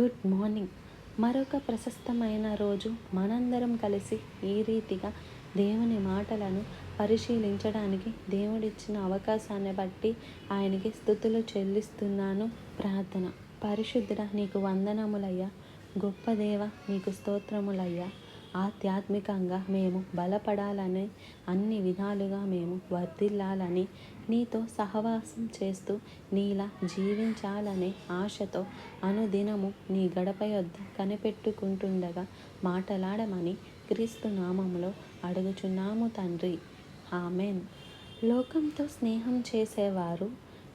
Good morning. మరొక ప్రశస్తమైన రోజు. మనందరం కలిసి ఈ రీతిగా దేవుని మాటలను పరిశీలించడానికి దేవుడిచ్చిన అవకాశాన్ని బట్టి ఆయనకి స్థుతులు చెల్లిస్తున్నాను. ప్రార్థన. పరిశుద్ధుడ నీకు వందనములయ్యా. గొప్ప దేవ నీకు స్తోత్రములయ్యా. ఆధ్యాత్మికంగా మేము బలపడాలని అన్ని విధాలుగా మేము వర్ధిల్లాలని నీతో సహవాసం చేస్తూ నీలా జీవించాలనే ఆశతో అనుదినము నీ గడప యొద్ద కనిపెట్టుకుంటుండగా మాటలాడమని క్రీస్తు నామములో అడుగుచున్నాము తండ్రి. ఆమెన్. లోకంతో స్నేహం చేసేవారు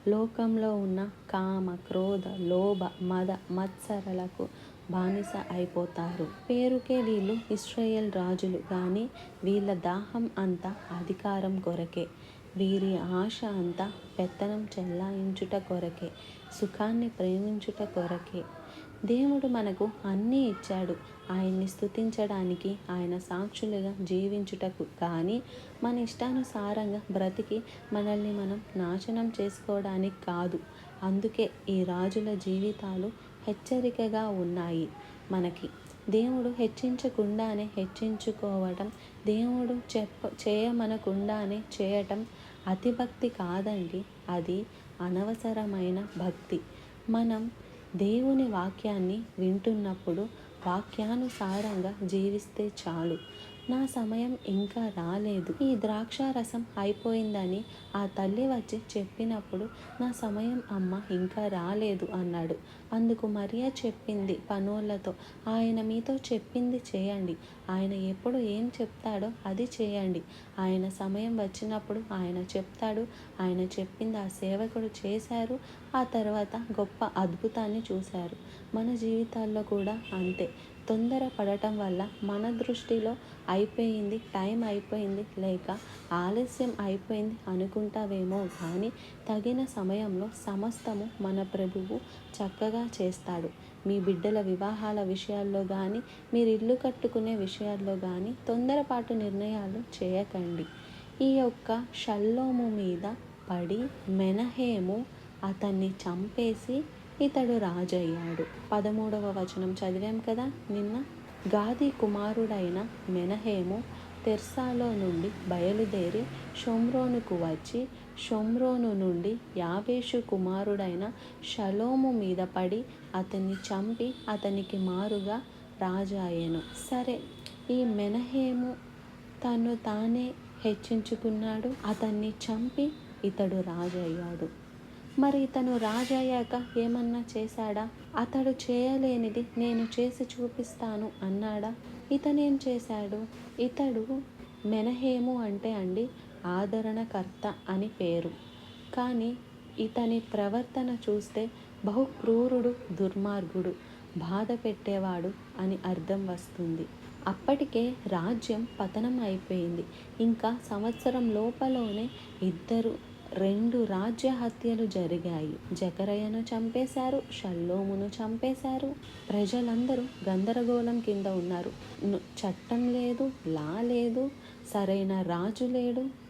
లోకంలో ఉన్న కామ క్రోధ లోభ మద మత్సరలకు బానిస అయిపోతారు. పేరుకే వీళ్ళు ఇస్రాయేల్ రాజులు కానీ వీళ్ళ దాహం అంతా అధికారం కొరకే. వీరి ఆశ అంతా పెత్తనం చెల్లాయించుట కొరకే సుఖాన్ని ప్రేమించుట కొరకే. దేవుడు మనకు అన్నీ ఇచ్చాడు. ఆయన్ని స్థుతించడానికి ఆయన సాక్షులుగా జీవించుటకు. కానీ మన ఇష్టానుసారంగా బ్రతికి మనల్ని మనం నాశనం చేసుకోవడానికి కాదు. అందుకే ఈ రాజుల జీవితాలు హెచ్చరికగా ఉన్నాయి. మనకి దేవుడు హెచ్చించకుండానే హెచ్చించుకోవటం దేవుడు చెప్ప చేయమనకుండానే చేయటం అతిభక్తి కాదండి. అది అనవసరమైన భక్తి. మనం దేవుని వాక్యాన్ని వింటున్నప్పుడు వాక్యానుసారంగా జీవిస్తే చాలు. నా సమయం ఇంకా రాలేదు. ఈ ద్రాక్ష రసం అయిపోయిందని ఆ తల్లి వచ్చి చెప్పినప్పుడు నా సమయం అమ్మ ఇంకా రాలేదు అన్నాడు. అందుకు మరియా చెప్పింది పనోళ్ళతో ఆయన మీతో చెప్పింది చేయండి. ఆయన ఎప్పుడు ఏం చెప్తాడో అది చేయండి. ఆయన సమయం వచ్చినప్పుడు ఆయన చెప్తాడు. ఆయన చెప్పింది ఆ సేవకుడు చేశారు. ఆ తర్వాత గొప్ప అద్భుతాన్ని చూశారు. మన జీవితాల్లో కూడా అంతే. తొందర పడటం వల్ల మన దృష్టిలో అయిపోయింది టైం అయిపోయింది లేక ఆలస్యం అయిపోయింది అనుకుంటావేమో కానీ తగిన సమయంలో సమస్తము మన ప్రభువు చక్కగా చేస్తాడు. మీ బిడ్డల వివాహాల విషయాల్లో కానీ మీరు ఇల్లు కట్టుకునే విషయాల్లో కానీ తొందరపాటు నిర్ణయాలు చేయకండి. ఈ యొక్క షల్లోము మీద పడి మెనహేము అతన్ని చంపేసి ఇతడు రాజయ్యాడు. పదమూడవ వచనం చదివాం కదా? నిన్న గాది కుమారుడైన మెనహేము తెర్సాలో నుండి బయలుదేరి షొమ్రోనుకు వచ్చి షొమ్రోను నుండి యాబేషు కుమారుడైన షలోము మీద పడి అతన్ని చంపి అతనికి మారుగా రాజాయెను సరే ఈ మెనహేము తను తానే హెచ్చించుకున్నాడు. అతన్ని చంపి ఇతడు రాజయ్యాడు. మరి ఇతను రాజయ్యాక ఏమన్నా చేశాడా? అతడు చేయలేనిది నేను చేసి చూపిస్తాను అన్నాడా? ఇతనేం చేశాడు? ఇతడు మెనహేము అంటే అండి ఆదరణకర్త అని పేరు. కానీ ఇతని ప్రవర్తన చూస్తే బహు క్రూరుడు దుర్మార్గుడు బాధ పెట్టేవాడు అని అర్థం వస్తుంది. అప్పటికే రాజ్యం పతనం అయిపోయింది. ఇంకా సంవత్సరం లోపలోనే ఇద్దరు రెండు రాజ్య హత్యలు జరిగాయి. జకరయ్యను చంపేశారు షల్లోమును చంపేశారు. ప్రజలందరూ గందరగోళం కింద ఉన్నారు. చట్టం లేదు లా లేదు సరైన రాజు లేడు